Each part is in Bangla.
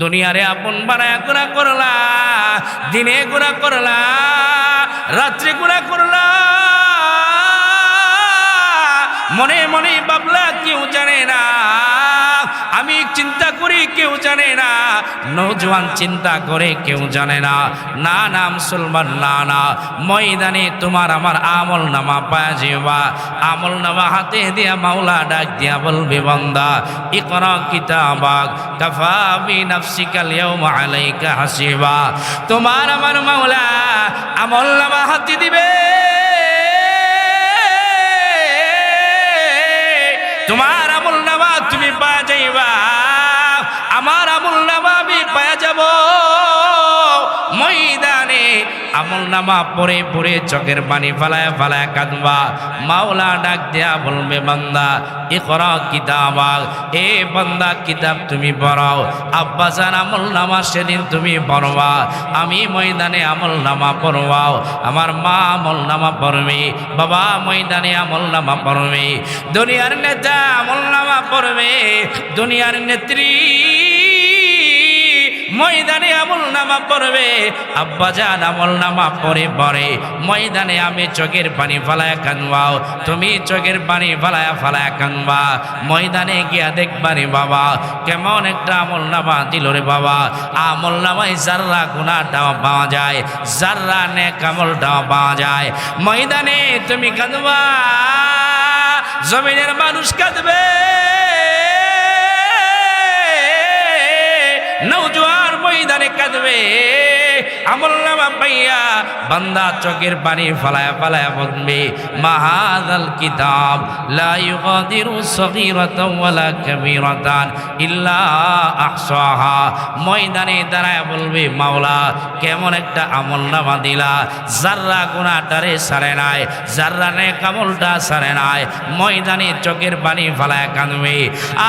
দুনিয়ারে আপন বানায় গুণা করলা, দিনে গুণা করলা, রাত্রে গুণা করলা। মনে মনে বাবলা কেউ জানে না। আমি চিন্তা করি কেউ জানে না। নৌজওয়ান চিন্তা করে কেউ জানে না। না না, মুসলমান, না না। ময়দানে তোমার আমার আমল নামা পায়া যেবা আমল নামা হাতে দিয়া মাওলা ডাক দিয়া বলবে, বন্দা, ইকরা কিতাবাক, কাফা বি নাফসিকা আল-ইয়াওমা আলাইকা হাসিবা। তোমার আমার মাওলা আমল নামা হাতে দিবে। আমল নামা আমি পাওয়া যাব। ময়দানে আমল নামা পরে পরে চোখের পানি ফালায় ফালায় কাঁদবা। মাওলা ডাক দেয়া বলবে, বান্দা এ করা কিতাব, এ বান্দা কিতাব তুমি পড়াও। আব্বাসান আমল নামা সেদিন তুমি পড়বা। আমি ময়দানে আমল নামা পড়বাও। আমার মা আমল নামা পড়বে। বাবা ময়দানে আমল নামা পড়বে। দুনিয়ার নেতা আমল নামা পড়বে। দুনিয়ার নেত্রী ময়দানে আমল নামা পড়বে। আব্বা জান আমল নামা পরে পরে ময়দানে আমি চোখের পানি ফালায় কানবাও। তুমি চোখের পানি ফালায় ফালায় কানবা। ময়দানে গিয়া দেখবারে বাবা, কেমন একটা আমল নামা দিল রে বাবা। আমল নামায় জাররা গুণাটাও পাওয়া যায় জাররা নে কামলটাও পাওয়া যায়। ময়দানে তুমি কাঁদবা, জমিনের মানুষ কাঁদবে। নৌজোয়ার ময়দানে কাঁদবে। আমল পাইয়া বান্দা চোখের পানি ফালায়া ফালায়া বলবে, মাহাদাল কিতাব, লা ইউগাদিরু সগীরাতান ওয়ালা কাবীরাতান ইল্লা আহসাহা। ময়দানে দাঁড়ায় বলবে, মাওলা, কেমন একটা আমল নামা দিলা। জাররা গুনাহটারে সারে নাই জাররা নে কামলটা সারে নাই, ময়দানে চোখের পানি ফালায়া কাঁদবে।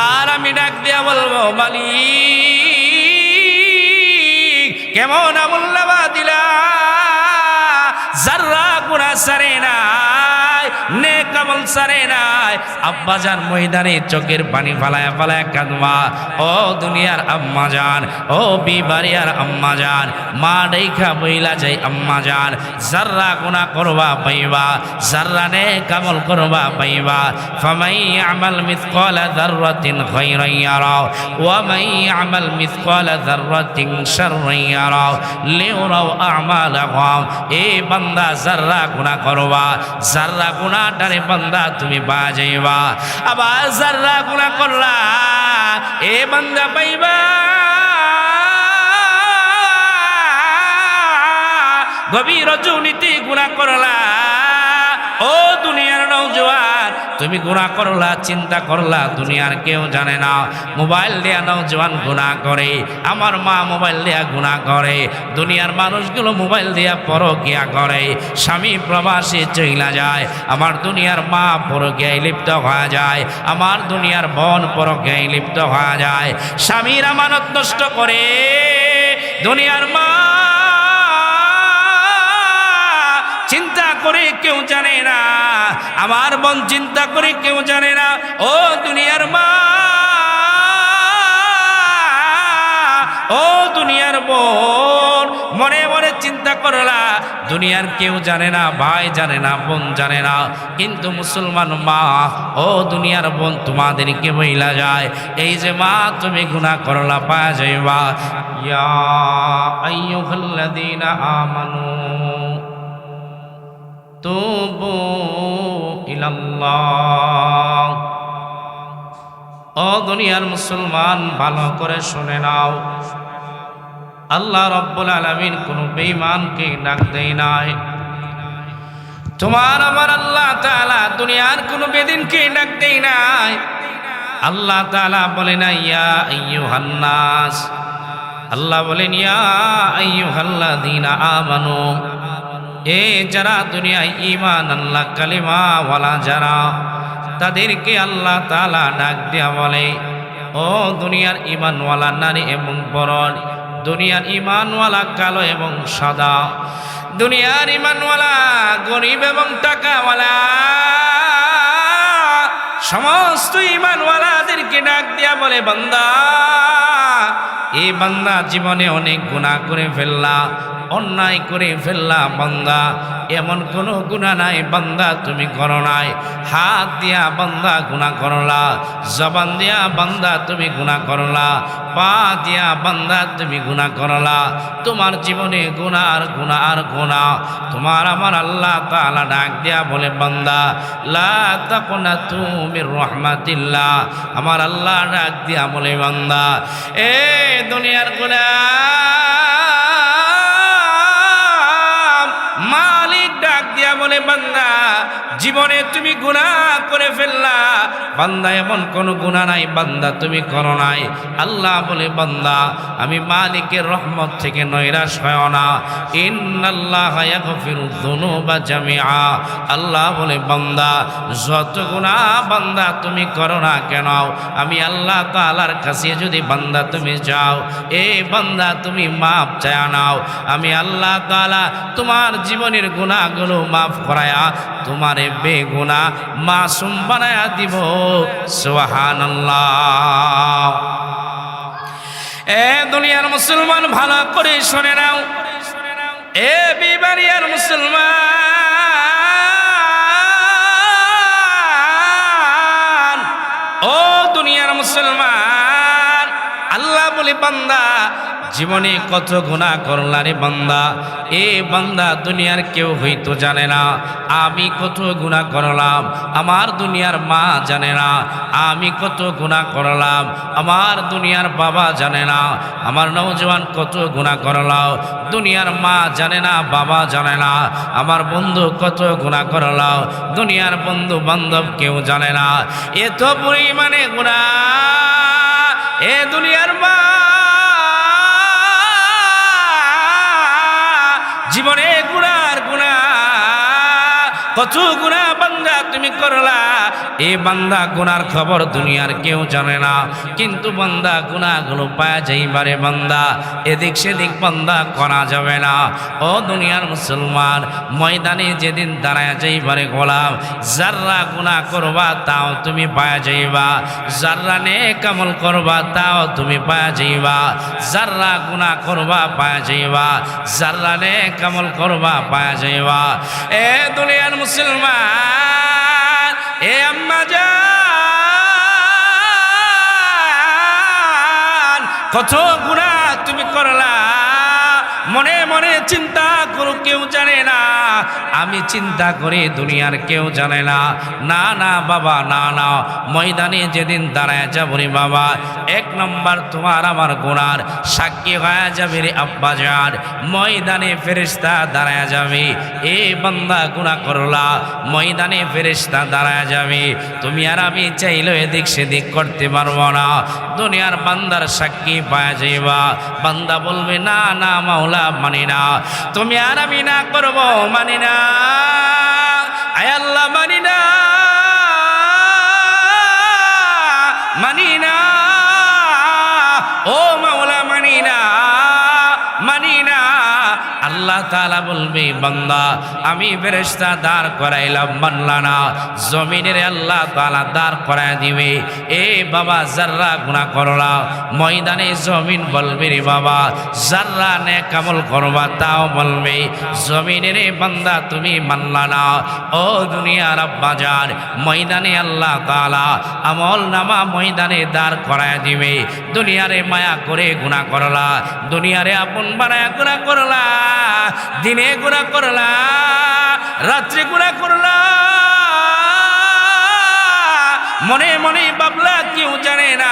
আর আমি ডাক দিয়া বলব, মালিক কেমন আমল নে কামল সারে নাই আব্বাজান ময়দানে চোখের পানি ফালায় ফালায় কাঁদবা। ও দুনিয়ার আম্মা জান ও বিবারিয়ার আম্মা জান মা দেখা বইলা যাই আম্মা জান জাররা গুনাহ করবা পাইবা জাররা নে কামল করবা পাইবা। ফামাই আমাল মিসকালা যাররাতিন খায়রান ইয়ারা, ওয়া মাই আমাল মিসকালা যাররাতিন শাররান ইয়ারা। লিউরাও আমালাহুম, এ বান্দা জাররা গুনাহ করবা জাররা গুনাহটারে বান্দা তুমি বাজাইবা। আবার যারা গুনাহ করলা এ বান্দা পাইবা। গভীর রজনীতি গুণা করলা। ও দুনিয়ার নৌজওয়ান তুমি গুণা করলা, চিন্তা করলা, দুনিয়ার কেউ জানে না। মোবাইল দিয়া নৌজওয়ান গুণা করে, আমার মা মোবাইল দিয়া গুণা করে, দুনিয়ার মানুষগুলো মোবাইল দিয়া পরকিয়া করে, স্বামী প্রবাসী চইলা যায়, আমার দুনিয়ার মা পরকিয়ায় লিপ্ত হয়ে যায়, আমার দুনিয়ার বোন পরকিয়ায় লিপ্ত হয়ে যায়, স্বামীর আমানত নষ্ট করে, দুনিয়ার মা করে কেউ জানে না। আমার বোন চিন্তা করে কেউ জানে না। ও দুনিয়ার মা, ও দুনিয়ার বোন, মনে মনে চিন্তা করলা, দুনিয়ার কেউ জানে না, ভাই জানে না, বোন জানে না। কিন্তু মুসলমান মা, ও দুনিয়ার বোন, তোমাদেরকে বইলা যায়, এই যে মা, তুমি গুনাহ করলা, পাওয়া যাইবা। ইয়া আইয়ুহাল্লাযীনা আমানু। তুবু ইলাল্লাহ। ও দুনিয়ার মুসলমান, ভালো করে শুনে নাও। আল্লাহ রব্বুল আলমিন কোনো বেঈমানকে ডাক দেয় নাই। তোমার আমার আল্লাহ তাআলা দুনিয়ার কোনো বেদিনকে ডাক দেয় নাই। আল্লাহ তাআলা বলে না ইয়া আইয়ুহান হান্নাস আল্লাহ বলেন, ইয়া আইয়ুহাল্লাযীনা আমানু। এ যারা দুনিয়ায় ইমান আল্লাহ কালিমা ওয়ালা যারা, তাদেরকে আল্লাহ তালা ডাক দেওয়া বলে, ও দুনিয়ার ইমানওয়ালা নারী এবং বরণ, দুনিয়ার ইমানওয়ালা কালো এবং সাদা, দুনিয়ার ইমানওয়ালা গরিব এবং টাকাওয়ালা, সমস্ত ইমানওয়ালাদেরকে ডাক দিয়া বলে, বান্দা এই বান্দা জীবনে অনেক গুণা করে ফেললা, অন্যায় করে ফেললা বান্দা। এমন কোনো গুণা নাই বান্দা, তুমি করো নাই। হাত দিয়া বান্দা গুণা করলা, জবান দিয়া বান্দা তুমি গুণা করলা, পা দিয়া বান্দা তুমি গুণা করলা। তোমার জীবনে গুণা আর গুণা আর গুণা তোমার আমার আল্লাহ তাআলা ডাক দিয়া বলে, বান্দা, লা তাকুনা তুমি রহমাতিল্লাহ। আমার আল্লাহ ডাক দিয়া বলে, বান্দা, এ দুনিয়ার গুণা বলে, বান্দা, জীবনে তুমি গুণা করে ফেললা। বান্দা, এমন কোনো গুণা নাই, বান্দা, তুমি করো নাই। আল্লাহ বলে, বান্দা, আমি মালিকের রহমত থেকে নৈরাশ হয় না। আল্লাহ বলে, বান্দা, যত গুণা বান্দা তুমি করো না কেন? আমি আল্লাহ তাআলার কাছে যদি বান্দা তুমি যাও, এ বান্দা তুমি মাপ চায় নাও। আমি আল্লাহ তাআলা তোমার জীবনের গুণাগুলো মাফ করায়া তোমারে বেগুনা মাসুম বানায়া দিব। সুবহানাল্লাহ। এ দুনিয়ার মুসলমান, ভালো করে শুনে নাও। এ বিবারিয়ার মুসলমান। ও দুনিয়ার মুসলমান, আল্লাহ বলে বান্দা জীবনে কত গুণা করলা রে বান্দা? এ বান্দা, দুনিয়ার কেউ হয়তো জানে না। আমি কত গুণা করলাম, আমার দুনিয়ার মা জানে না। আমি কত গুণা করলাম, আমার দুনিয়ার বাবা জানে না। আমার নৌজওয়ান কত গুণা করলাম, দুনিয়ার মা জানে না, বাবা জানে না। আমার বন্ধু কত গুণা করলাম, দুনিয়ার বন্ধু বান্ধব কেউ জানে না। এত পরিমাণে গুণা এ দুনিয়ার মা কত গুণা তুমি করলা, এ বান্দা গুনার খবর দুনিয়ার কেউ জানে না। কিন্তু বান্দা গুণাগুলো পাওয়া যাইবারে বান্দা, এদিক সেদিক বান্দা করা যাবে না। ও দুনিয়ার মুসলমান, ময়দানে যেদিন দাঁড়ায় যাইবারে গোলাম, যাররা গুণা করবা তাও তুমি পাওয়া যাইবা। যাররা নে কামল করবা তাও তুমি পাওয়া যাইবা। যাররা গুণা করবা পাওয়া যাইবা। যাররা নে কামল করবা পাওয়া যাইবা। এ দুনিয়ার মুসলমান এ আম্মা যান কত গুণা তুমি করলা। মনে মনে চিন্তা করো কেউ জানে না। আমি চিন্তা করি দুনিয়ার কেউ জানে না। না না, বাবা, না না। ময়দানে যেদিন দাঁড়ায় যাব রে বাবা, এক নম্বর তোমার আমার গুণার সাক্ষী হয়ে যাবে রে আব্বা যান ময়দানে ফেরিস্তা দাঁড়ায় যাবে। এ বান্দা গুণা করলা, ময়দানে ফেরিস্তা দাঁড়ায় যাবে। তুমি আর আমি চাইলে এদিক সেদিক করতে পারব না। দুনিয়ার বান্দার সাক্ষী পাওয়া যাইবা। বান্দা বলবে, না না, মাওলা, মানি না। তুমি আর আমি না করব মানি না। আয় আল্লাহ মানি না। মানি না। তাআলা বলবে, বান্দা, আমি ফেরেশতা দাঁড় করাইলাম, মানলা জমিনের আল্লাহ তাআলা দাঁড় করায় দিবে। এ বাবা, যাররা গুনাহ করলা ময়দানে জমিন বলবে রে বাবা, যাররা নে কামল করবা তাও বলবে, জমিনের বান্দা, তুমি মানলা না। ও দুনিয়ার আব্বাজান ময়দানে আল্লাহ তাআলা আমল নামা ময়দানে দাঁড় করায় দিবে। দুনিয়ারে মায়া করে গুনাহ করলা, দুনিয়ারে আপন বানায় গুনাহ করলা। দিনে গুণা করলা রাত্রে গুণা করলা। মনে মনে বাবলা কেউ জানে না।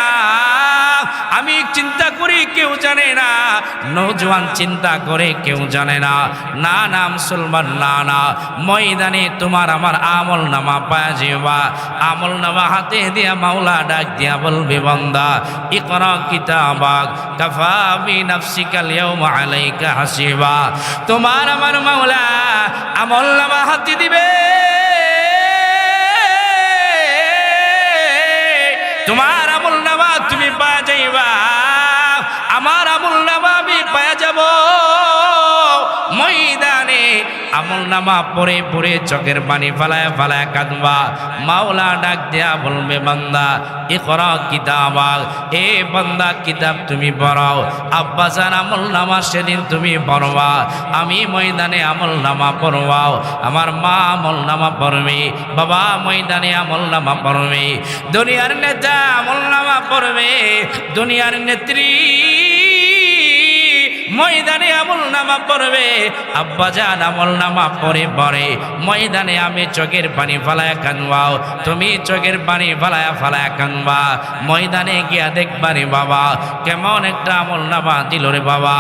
আমি চিন্তা করি কেউ জানে না। নৌজওয়ান চিন্তা করে কেউ জানে না। না না, মুসলমান, না না। ময়দানে তোমার আমার আমল নামা পায়া যাবা আমল নামা হাতে দিয়া মাওলা ডাক দিয়া বলবে, বান্দা, ইকরা কিতাবাক, কাফা বি নাফসিকা আল-ইয়াওমা আলাইকা হাসিবা। তোমার আমার মাওলা আমল নামা হাতে দিবে। আমল নামা পরে পরে চোখের পানি ফালায় ফালায় কাঁদবা। মাওলা ডাক দেয়া বলবে, বান্দা এ করা কিতাব। এ বান্দা, কিতাব তুমি পড়াও। আব্বাসান আমল নামা সেদিন তুমি পড়বা। আমি ময়দানে আমল নামা পড়বাও। আমার মা আমল নামা পড়বে। বাবা ময়দানে আমল নামা পড়বে। দুনিয়ার নেতা আমল নামা পড়বে। দুনিয়ার নেত্রী ময়দানে আমল নামা পড়বে আব্বা জান আমল নামা পরে পরে। ময়দানে আমি চোখের পানি ফালায় কানবাও। তুমি চোখের পানি ফালায় ফালায় কানবা। ময়দানে গিয়া দেখবারে বাবা, কেমন একটা আমল নামা দিল রে বাবা।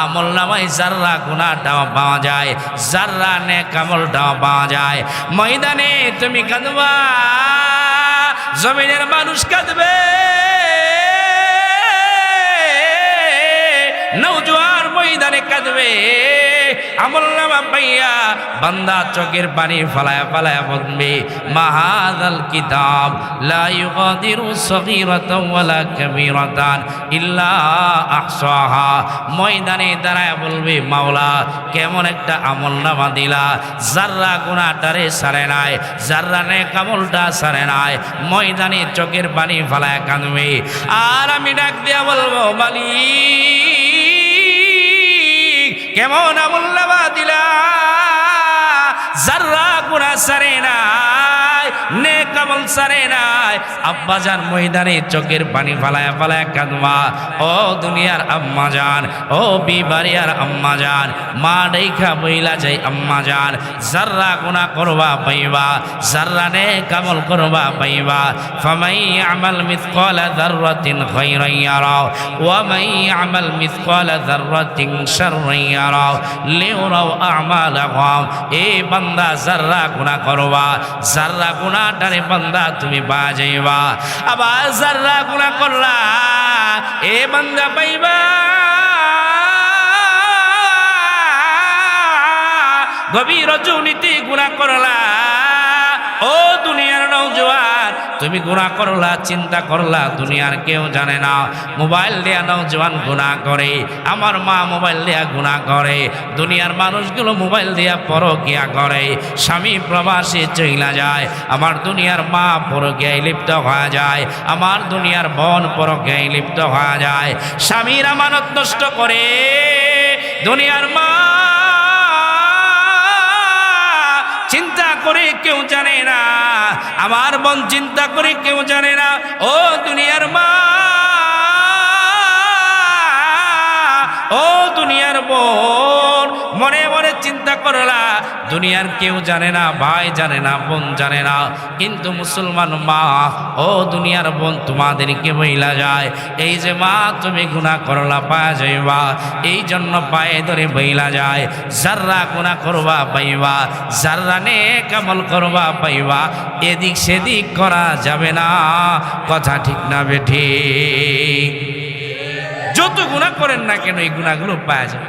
আমল নামায় জাররা গুণাটাও পাওয়া যায় জাররা নে কামলটাও পাওয়া যায়। ময়দানে তুমি কাঁদবা, জমিনের মানুষ কাঁদবে। নৌজোয়ার ময়দানে কাঁদবে। পাইয়া বান্দা চোখের পানি ফালায়া ফালায়া বলবে, মাহাদাল কিতাব, লা ইউগাদিরু সগীরাতান ওয়ালা কাবীরাতান ময়দানে দাঁড়ায় বলবে, মাওলা, কেমন একটা আমল নামা দিলা। জাররা গুনাহটারে সারে নাই জাররা নে কামলটা সারে নাই, ময়দানে চোখের পানি ফালায়া কাঁদবে। আর আমি ডাক দিয়া বলব, মালিক কেমন আমুল্লাবা দিলা? জাররা গুণা সারে নাই নে কামল সারে নাই আব্বাজান ময়দানে চোখের পানি ফালায় ফালায় কাঁদবা। ও দুনিয়ার আম্মা জান ও বিবারিয়ার আম্মা জান মা দেখা বইলা যাই আম্মা জান জাররা গুণা করবা পাইবা জাররা নে কামল করবা পাইবা। ফামাই আমাল মিসকালা যাররাতিন খায়রান ইয়ারা, ওয়া মাই আমাল মিসকালা যাররাতিন শাররান ইয়ারা। লিউরাও আমালাহুম এ বান্দা জাররা গুনাহ করবা জাররা গুনাহটারে বান্দা তুমি বাজাইবা। আবার যারা গুনাহ করলা এ বান্দা পাইবা। গভীর রজনীতি গুণা করলা। ও দুনিয়ার নৌজওয়ান তুমি গুণা করলা, চিন্তা করলা, দুনিয়ার কেউ জানে না। মোবাইল দেয়া নৌজওয়ান গুণা করে, আমার মা মোবাইল দেয়া গুণা করে, দুনিয়ার মানুষগুলো মোবাইল দেয়া পরকিয়া করে, স্বামী প্রবাসে চইলা যায়, আমার দুনিয়ার মা পরকিয়ায় লিপ্ত হয়ে যায়, আমার দুনিয়ার বোন পরকিয়ায় লিপ্ত হয়ে যায়। স্বামীর আমানত নষ্ট করে, দুনিয়ার মা কেউ জানে না। আমার মন চিন্তা করে কেউ জানে না। ও দুনিয়ার মা। ও দুনিয়ার বোন, মনে মনে চিন্তা করলা, দুনিয়ার কেউ জানে না, ভাই জানে না, বোন জানে না। কিন্তু মুসলমান মা, ও দুনিয়ার বোন, তোমাদেরকে বইলা যায়, এই যে মা, তুমি গুণা করলা, পায়া যাইবা। এই জন্য পায়ে ধরে বইলা যায়, যাররা গুণা করবা, পাইবা। যাররা নে কামল করবা, পাইবা। এদিক সেদিক করা যাবে না, কথা ঠিক না বেঠি যত গুণা করেন না কেন, এই গুণাগুলো পাওয়া যায়।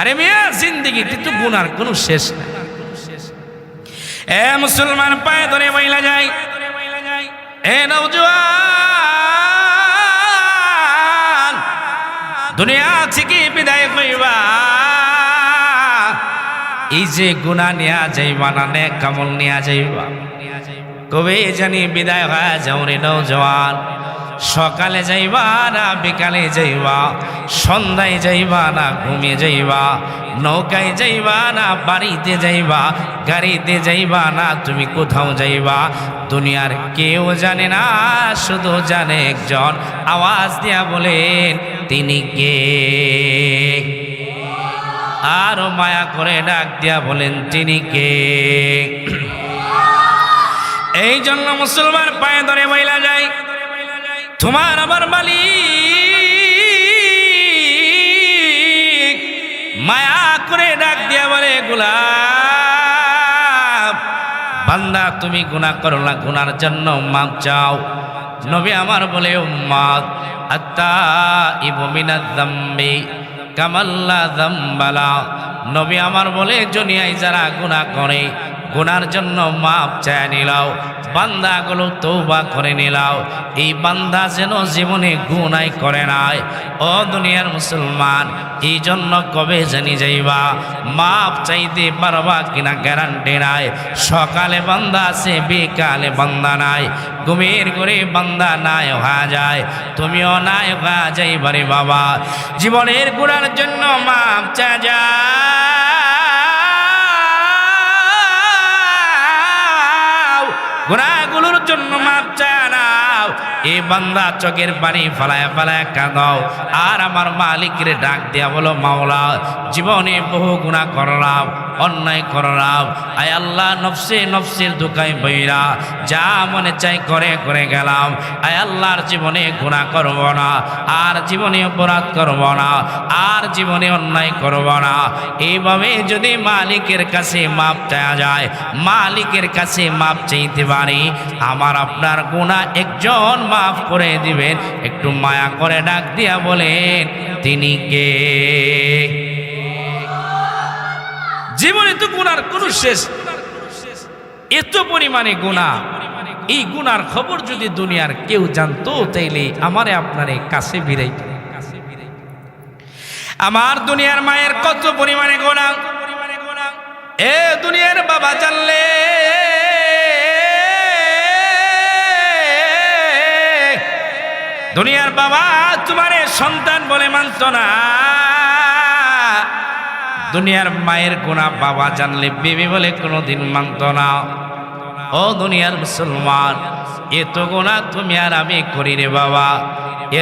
আরে মেয়া, জিন্দিগিতে তো গুনার কোনো শেষ নাই। এ মুসলমান, পায়ে ধরে মহিলা যায় এ নৌজওয়ান দুনিয়া থেকে বিদায় কইবা এই যে গুণা নেয়া যাইবা না নে কামল নেয়া যাইবা। কবে জানি বিদায় হয়ে যাও রে নৌজওয়ান সকালে যাইবা না বিকালে যাইবা? সন্ধ্যায় যাইবা না ঘুমিয়ে যাইবা? নৌকায় যাইবা না বাড়িতে যাইবা? গাড়িতে যাইবা না তুমি কোথাও যাইবা? দুনিয়ার কেউ জানে না, শুধু জানে একজন। আওয়াজ দিয়া বলেন, তিনি কে? আরও মায়া করে ডাক দিয়া বলেন, তিনি কে? এই জন্য মুসলমান পায়ে ধরে মহিলা যায়। তোমার আমার মালিক। মায়া করে ডাক দিয়া বলে, গোলাপ, বান্দা, তুমি গুণা করো না, গুনার জন্য মাপ চাও। নবী আমার বলে, উম্মাদ কামাল্লা দম্বালা নবী আমার বলে জনিয়াই যারা গুণা করে গুনার জন্য মাপ চায় নিলাও, বান্দাগুলো তৌবা করে নিলাও। এই বান্দা যেন জীবনে গুনাই করে নাই। ও দুনিয়ার মুসলমান এই জন্য কবে জানি যাইবা? মাপ চাইতে পারবা কিনা গ্যারান্টি নাই। সকালে বান্দা আছে, বিকালে বান্দা নাই। ঘুমের করে বান্দা নাই হওয়া যায়। তুমিও নাই হওয়া যাইবারে বাবা। জীবনের গুণার জন্য মাপ চা যাও জন্য মাপ চায় না। এই বান্দা চোখের পানি ফালায় ফালায় কাঁদাও আর আমার মালিকের ডাক দিয়া বলো, মাওলা, জীবনে বহু গুণা করলাম। অন্যায় করলাম আয় আল্লাহ, নফসে নফসের দোকায় বইরা, যা মনে চাই করে করে গেলাম। আয় আল্লাহর জীবনে গুণা করব না, আর জীবনে অপরাধ করব না, আর জীবনে অন্যায় করব না। এইভাবে যদি মালিকের কাছে মাপ চাওয়া যায়, মালিকের কাছে মাপ চাইতে পারি, আমার আপনার গুণা একজন মাফ করে দিবেন। একটু মায়া করে ডাক দিয়া বলেন, তিনি কে? জীবনে তো গুনার কোনো শেষ এত পরিমাণে গুণা। এই গুনার খবর যদি দুনিয়ার কেউ জানতো, তাইলে আমারে আপনারে কাছে ভিড়াই আমার দুনিয়ার মায়ের কত পরিমাণে গোনা এ দুনিয়ার বাবা জানলে দুনিয়ার বাবা তোমারে সন্তান বলে মানত না। দুনিয়ার মায়ের গুণা বাবা জানলে বেবি বলে কোনো দিন মানত না। ও দুনিয়ার মুসলমান, এত গুণা তুমি আর আমি করি রে বাবা।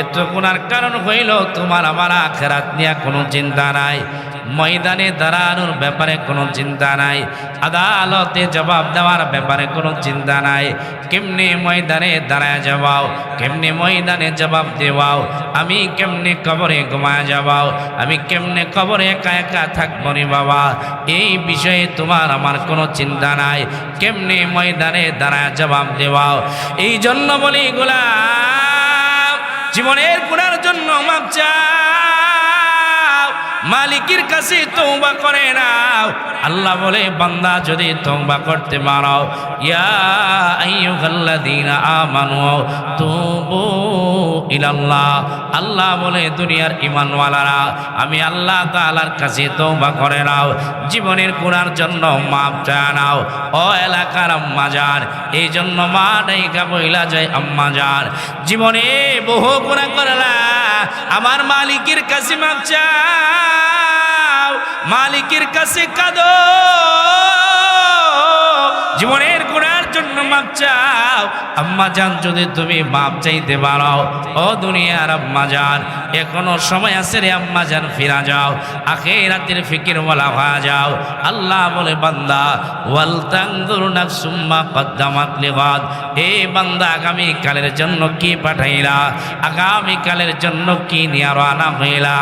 এত গুণার কারণ হইল তোমার আমার আখেরাত নিয়ে কোনো চিন্তা নাই। ময়দানে দাঁড়ানোর ব্যাপারে কোনো চিন্তা নাই। আদালতে জবাব দেওয়ার ব্যাপারে কোনো চিন্তা নাই। কেমনে ময়দানে দাঁড়ায় যাবাও? কেমনে ময়দানে জবাব দেওয়াও? আমি কেমনে কবরে ঘুমায় যাবাও? আমি কেমনে কবরে একা একা থাকব রে বাবা? এই বিষয়ে তোমার আমার কোনো চিন্তা নাই। কেমনে ময়দানে দাঁড়ায় জবাব দেওয়াও? এই জন্য বলি, গোলাম, জীবনের গুণার জন্য মাপ চাও মালিকের কাছে তৌবা করে নাও। আল্লাহ বলে, বান্দা, যদি তৌবা করতে পারো, ইয়া আইয়ুহাল্লাযীনা আমানু, তুবু ইলাল্লাহ। আল্লাহ বলে, দুনিয়ার ইমানওয়ালারা আমি আল্লাহ তাআলার কাছে তৌবা করে নাও। জীবনের জন্য মাপ চায় নাও। ও এলাকার এই জন্য মা ডাইকা বইলা যায় আম্মা যান জীবনে বহু গুণা করলা, আমার মালিকের কাছে মাপ মালিকের কাছে কাঁদো। জীবনের জন্য মাপ চাও। আম্মা জান, যদি তুমি মাপ চাইতে পারো, ও দুনিয়ার আম্মা জান, এখনও সময় আছে রে আম্মা জান, ফিরা যাও। আখে রাতের ফিকির বলা হয়ে যাও। আল্লাহ বলে, বান্দা, ওয়াল এ বান্দা আগামী জন্য কি পাঠাইলা? আগামী কালের জন্য কি নিয়ে রানা হইলা?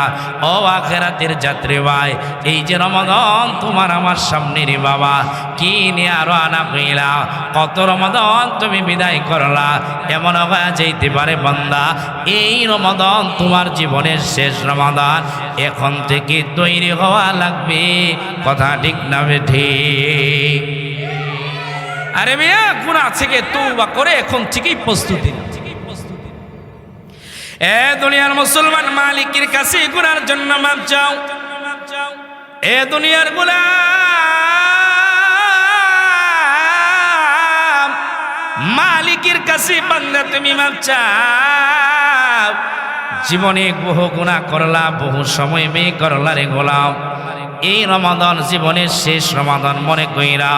ও আখেরাতের যাত্রী ভাই এই যে রমাদন তোমার আমার সামনে রে বাবা, কি নিয়ে রানা হইলা? কত রমাদন তুমি বিদায় করলা। এমন হওয়া যাইতে পারে বান্দা। এই রমাদন তোমার জীবনের শেষ রমাদান। এখন থেকে তৈরি হওয়া লাগবে। কথা ঠিক না ঠিক। আরে মেয়া গুণা থেকে তৌবা করে এখন থেকেই প্রস্তুতি। এ দুনিয়ার মুসলমান মালিকের কাছে গুনার জন্য মাপ চাও। এ দুনিয়ার গুলাম মালিকের কাছে বান্দা, তুমি মাপ চাও। জীবনে বহু গুণা করলা, বহু সময় মেয়ে করলা রে গোলাম। এই রমাদন জীবনের শেষ রমাদন মনে কইরা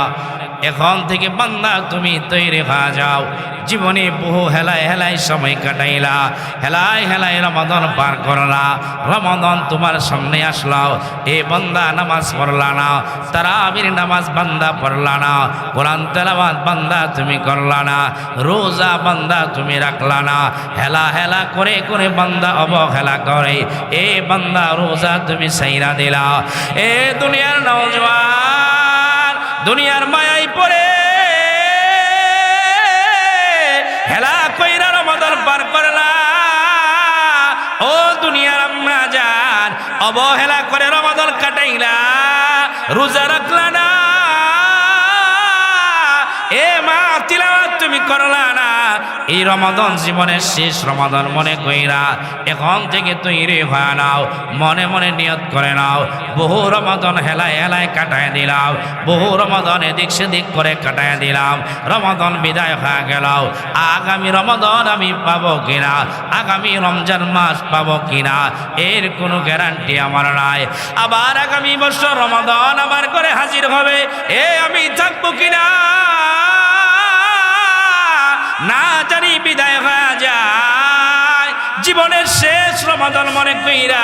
এখন থেকে বান্দা তুমি তৈরি হয়ে যাও। জীবনে বহু হেলায় হেলায় সময় কাটাইলা। হেলায় হেলায় রমাদন পার করলা। রমাদন তোমার সামনে আসলাও এ বান্দা নামাজ পড়লা না। তারাবির নামাজ বান্দা পড়লা না। কোরআন তেলাবাদ বান্দা তুমি করলা না। রোজা বান্দা তুমি রাখলা না। হেলা হেলা করে করে বান্দা অবহেলা করে। এ বান্দা রোজা তুমি সাইরা দিলা। এ দুনিয়ার নওজওয়ান দুনিয়ার মায়াই পড়ে। হেলা কইরা রমাদান পার করলা। ও দুনিয়ার আম্মা যান অবহেলা করে রমাদান কাটাইলা। রোজা রাখলা না। এ মা, তিলাওয়াত তুমি করলা না। এই রমাদন জীবনের শেষ রমাদন মনে কইরা এখন থেকে তৈরি হয়ে নাও, মনে মনে নিয়ত করে নাও, বহু রমাদন হেলায় হেলায় কাটায় দিলাম, বহু রমাদন এদিক সেদিক করে কাটায় দিলাম, রমাদন বিদায় হয়ে গেল আগামী রমাদন আমি পাবো কিনা, আগামী রমজান মাস পাবো কিনা, এর কোনো গ্যারান্টি আমার নাই। আবার আগামী বছর রমাদন আমার করে হাজির হবে, এ আমি থাকব কিনা? না জানি বিদায় হয়ে যায় জীবনের শেষ রমাদন মনে কইরা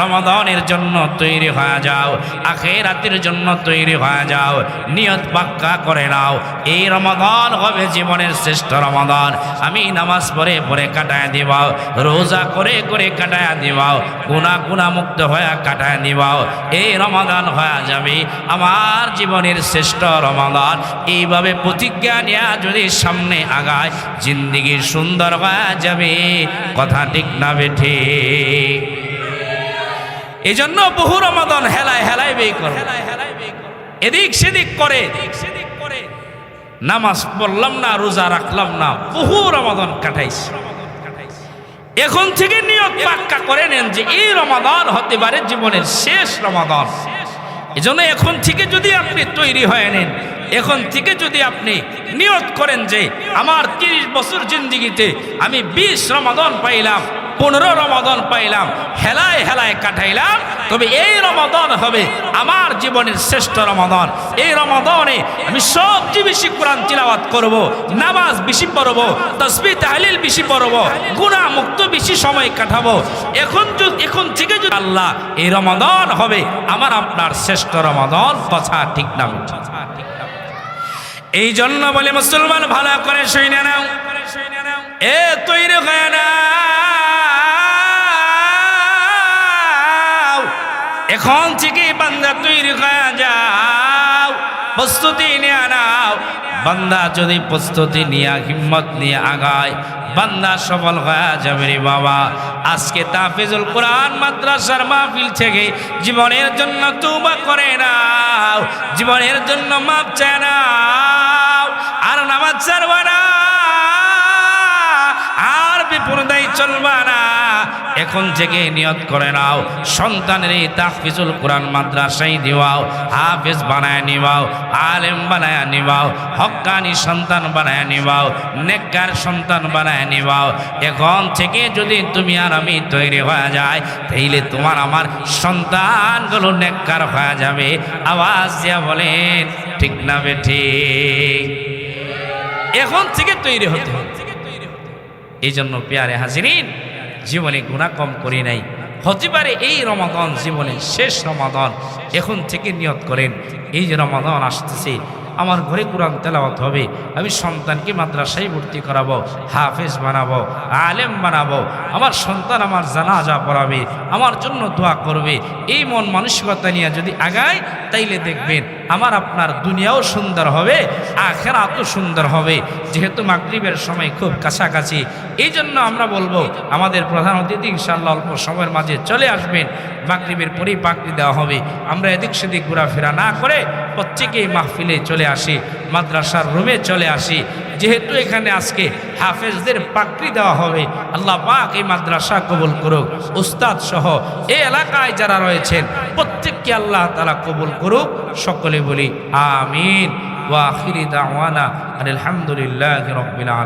রমাদনের জন্য তৈরি হয়ে যাও, আখেরাতের জন্য তৈরি হয়ে যাও, নিয়ত পাক্কা করে নাও। এই রমাদন হবে জীবনের শ্রেষ্ঠ রমাদন। আমি নামাজ পড়ে পড়ে কাটায় দিবাও, রোজা করে করে কাটায় দিবাও গুণা গুণা মুক্ত হয়ে কাটায় দিবাও। এই রমাদান হয়ে যাবে আমার জীবনের শ্রেষ্ঠ রমাদান। এইভাবে প্রতিজ্ঞা নেওয়া যদি সামনে আগায়, জিন্দিগি সুন্দর হয়ে যাবে। কথা ঠিক না বেঠে এই জন্য বহু রমাদন হেলায় হেলায় বেই করে। এদিক সেদিক করে। নামাজ পড়লাম না, রোজা রাখলাম না, বহু রমাদন কাটাইছি। এখন থেকে নিয়ত পাক্কা করে নেন যে এই রমাদন হতে পারে জীবনের শেষ রমাদান। এজন্য এখন থেকে যদি আপনি তৈরি হয়ে নেন এখন থেকে যদি আপনি নিয়ত করেন যে আমার তিরিশ বছর জিন্দিগিতে আমি বিশ রমাদন পাইলাম, পনেরো রমাদন পাইলাম, হেলায় হেলায় কাটাইলাম, তবে এই রমাদন হবে আমার জীবনের শ্রেষ্ঠ রমাদন এই রমাদনে আমি সবচেয়ে বেশি কোরআন তিলাওয়াত করব, নামাজ বেশি পড়ব, তসবি, তাহলিল বেশি পড়ব গুণা মুক্ত বেশি সময় কাটাবো এখন এখন থেকে যদি আল্লাহ এই রমাদন হবে, আমার আপনার শ্রেষ্ঠ রমাদন কথা ঠিক না মিথ্যা? এই জন্য বলে মুসলমান ভালো করে শুনে নাও। এ তৈরি হয় না এখন থেকে বান্দা তৈরি হয়ে যাও। প্রস্তুতি নিয়ে নাও। বান্দা যদি প্রস্তুতি নিয়ে, হিম্মত নিয়ে আগায়, বান্দা সফল হয়ে যাবে রে বাবা। আজকে তাফিজুল কোরআন মাদ্রাসার মাহফিল থেকে জীবনের জন্য তুবা করে নাও, জীবনের জন্য মাপ চায় নাও, আর নামাজ ছাড়বা না, আর বিপর্দায় চলবা না। এখন থেকে নিয়ত করে নাও। সন্তানের এই তাহফিজুল কোরআন মাদ্রাসায় দিওয়াও হাফেজ বানায় নিবাও, আলেম বানায় নিবাও হক্কানি সন্তান বানায় নিবাও, নেককার সন্তান বানায় নিবাও। এখন থেকে যদি তুমি আর আমি তৈরি হয়ে যায় তাইলে তোমার আমার সন্তানগুলো নেককার হয়ে যাবে। আওয়াজ দিয়া বলেন, ঠিক না বেঠিক এখন থেকে তৈরি হতে হবে। এই জন্য পেয়ারে হাজিরিন জীবনে গুণা কম করি নাই। হতে পারে এই রমাদন জীবনে শেষ রমাদন এখন থেকে নিয়ত করেন। এই যে রমাদন আসতেছে, আমার ঘরে কোরআন তেলাওয়াত হবে, আমি সন্তানকে মাদ্রাসায় ভর্তি করাবো, হাফেজ বানাবো, আলেম বানাবো, আমার সন্তান আমার জানাজা পড়াবে, আমার জন্য দোয়া করবে, এই মন মানসিকতা নিয়ে যদি আগায়, তাইলে দেখবেন আমার আপনার দুনিয়াও সুন্দর হবে, আখেরাতও সুন্দর হবে। যেহেতু মাগরিবের সময় খুব কাছাকাছি এই জন্য আমরা বলব, আমাদের প্রধান অতিথি ইনশাল্লাহ অল্প সময়ের মাঝে চলে আসবেন। মাগরিবের পরেই পাকড়ি দেওয়া হবে। আমরা এদিক সেদিক ঘোরাফেরা না করে প্রত্যেকেই মাহফিলে চলে আসি, মাদ্রাসার রুমে চলে আসি। যেহেতু এখানে আজকে হাফেজদের পাকড়ি দেওয়া হবে, আল্লাহ পাক এই মাদ্রাসা কবুল করুক। উস্তাদ সহ এই এলাকায় যারা রয়েছেন, প্রত্যেককে আল্লাহ তারা কবুল করুক। সকলে বলি আমিন। ওয়াখিরি দাওয়ানা আলহামদুলিল্লাহ রব্বিল